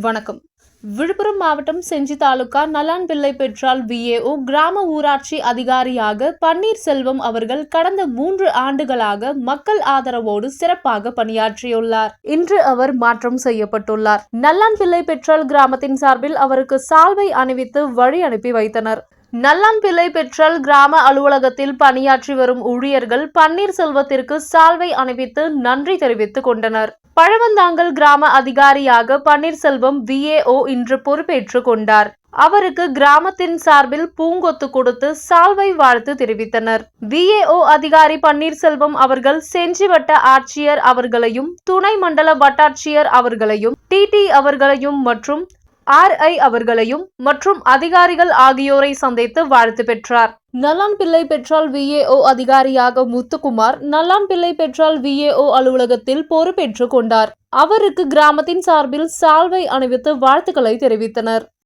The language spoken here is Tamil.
வணக்கம். விழுப்புரம் மாவட்டம் செஞ்சி தாலுகா நல்லான்பிள்ளை பெற்றால் விஏஓ கிராம ஊராட்சி அதிகாரியாக பன்னீர்செல்வம் அவர்கள் கடந்த மூன்று ஆண்டுகளாக மக்கள் ஆதரவோடு சிறப்பாக பணியாற்றியுள்ளார். இன்று அவர் மாற்றம் செய்யப்பட்டுள்ளார். நல்லான்பிள்ளை பெற்றால் கிராமத்தின் சார்பில் அவருக்கு சால்வை அணிவித்து வழி அனுப்பி வைத்தனர். நல்லான்பிள்ளை பெற்றால் கிராம அலுவலகத்தில் பணியாற்றி வரும் ஊழியர்கள் பன்னீர்செல்வத்திற்கு சால்வை அணிவித்து நன்றி தெரிவித்துக் கொண்டனர். பழவந்தாங்கல் கிராம அதிகாரியாக பன்னீர்செல்வம் விஏஓ இன்று பொறுப்பேற்றுக் கொண்டார். அவருக்கு கிராமத்தின் சார்பில் பூங்கொத்து கொடுத்து சால்வை வாழ்த்து தெரிவித்தனர். விஏஓ அதிகாரி பன்னீர்செல்வம் அவர்கள் செஞ்சி வட்ட ஆட்சியர் அவர்களையும் துணை மண்டல வட்டாட்சியர் அவர்களையும் டிடி அவர்களையும் மற்றும் ஆர்ஐ அவர்களையும் மற்றும் அதிகாரிகள் ஆகியோரை சந்தித்து வாழ்த்து பெற்றார். நல்லான்பிள்ளை பெற்றால் விஏஓ அதிகாரியாக முத்துக்குமார் நல்லான்பிள்ளை பெற்றால் விஏஓ அலுவலகத்தில் பொறுப்பேற்றுக் கொண்டார். அவருக்கு கிராமத்தின் சார்பில் சால்வை அணிவித்து வாழ்த்துக்களை தெரிவித்தனர்.